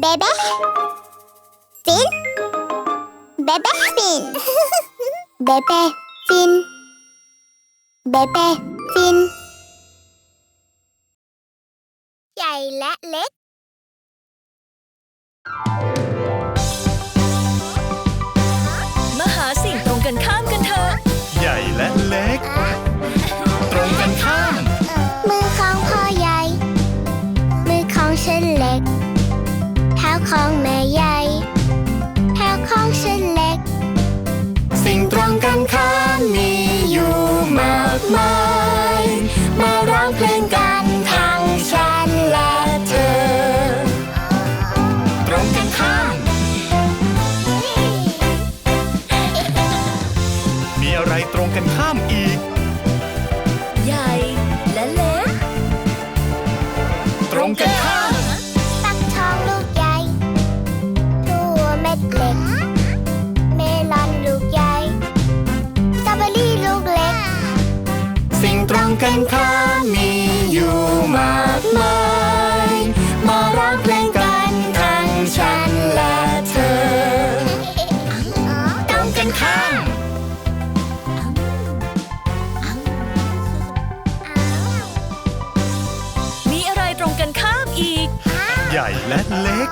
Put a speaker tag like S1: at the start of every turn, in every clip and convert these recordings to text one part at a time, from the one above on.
S1: เบเบ้ฟินเบเบ้ฟินเบเบ้ฟินเบเบ้ฟินใหญ่และเล็ก
S2: มากมา
S3: ย มาร้องเพลงกันทั้งฉันและเธอ ตรงกันข้าม มีอะไรตรงกันข้ามอีก
S2: ใหญ่และเล็ก
S3: ตรงกันข้าม
S1: งตร
S3: งกันข้ามมีอยู่มากมายมาร้องเพลงกันทั้งฉันและเธอตรงกันข้าม
S2: มีอะไรตรงกันข้ามอีก
S3: ใหญ่และเล็ก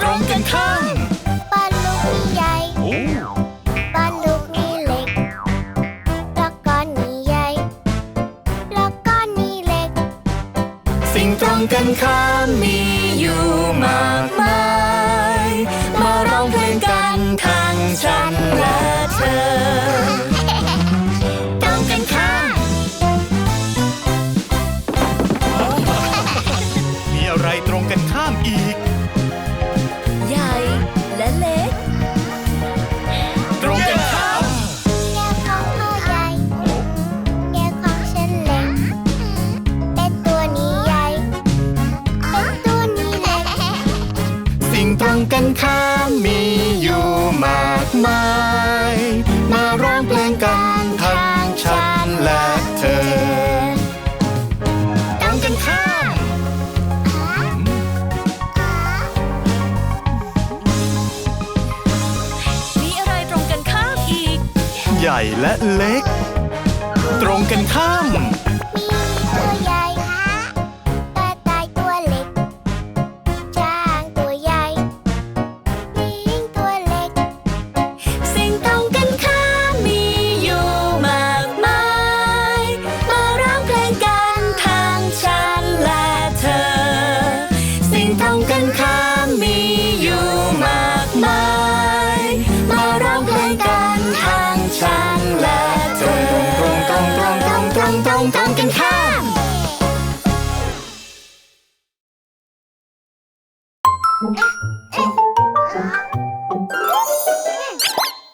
S3: ตรงกันข้าม สิ่งตรงกันข้ามมีอยู่มากมาย มาร้องเพลงกันทั้งฉันและเธอตรงกันข้ามมีอะไรตรงกั ง
S1: ต
S3: รงกันข้ามมีอยู่มากมาย มาร้องเพลงกันทั้งฉันและเธอตรงกันข้าม
S2: มีอะไรตรงกันข้ามอีก
S3: ใหญ่และเล็ก ตรงกันข้ามมี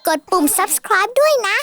S1: กดปุ่ม subscribe ด้วยนะ